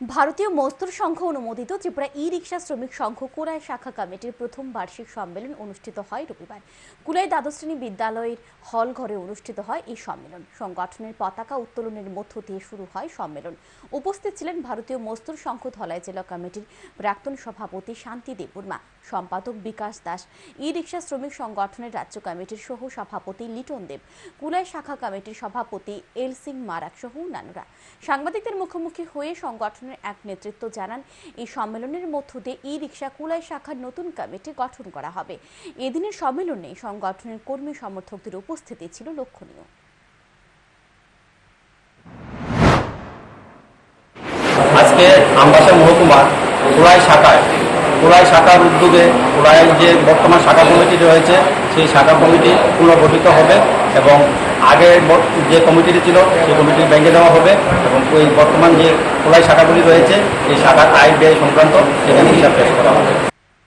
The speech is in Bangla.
ভারতীয় মজদুর সংঘ অনুমোদিত ত্রিপুরা ই রিক্সা শ্রমিক সংঘ কোরাই শাখা কমিটির প্রথম বার্ষিক সম্মেলন অনুষ্ঠিত হয় রবিবার। কুলাই দ্বাদশ শ্রেণি বিদ্যালয়ের হল ঘরে অনুষ্ঠিত হয় এই সম্মেলন। সংগঠনের পতাকা উত্তোলনের মধ্য দিয়ে শুরু হয় সম্মেলন। উপস্থিত ছিলেন ভারতীয় মজদুর সংঘ ধলাই জেলা কমিটির প্রাক্তন সভাপতি শান্তি দেববর্মা সম্পাদক বিকাশ দাস ই রিক্সা শ্রমিক সংগঠনের রাজ্য কমিটির সহ সভাপতি লিটন দেব কুলাই শাখা কমিটির সভাপতি এল সিং মারাক সহ অন্যান্যরা। সাংবাদিকদের মুখোমুখি হয়ে সংগঠনের এক নেতৃত্ব জানান, এই সম্মেলনের মধ্য দিয়ে ই রিক্সা কুলাই শাখার নতুন কমিটি গঠন করা হবে। এদিনের সম্মেলনে সংগঠনের কর্মী সমর্থকদের উপস্থিতি ছিল লক্ষণীয়। আজকে আমবাসা মহকুমার কোড়াই শাখায় কোড়াই শাখার উদ্যোগে কোড়াই যে বর্তমান শাখা কমিটি রয়েছে, সেই শাখা কমিটি পুনর্গঠিত হবে এবং আগে যে কমিটিটি ছিল, সেই কমিটি ব্যাংকে দেওয়া হবে এবং ওই বর্তমান যে খোলাই শাখাগুলি রয়েছে, এই শাখার আয় ব্যয় সংক্রান্ত সেখানে হিসাব পেশ করা হবে।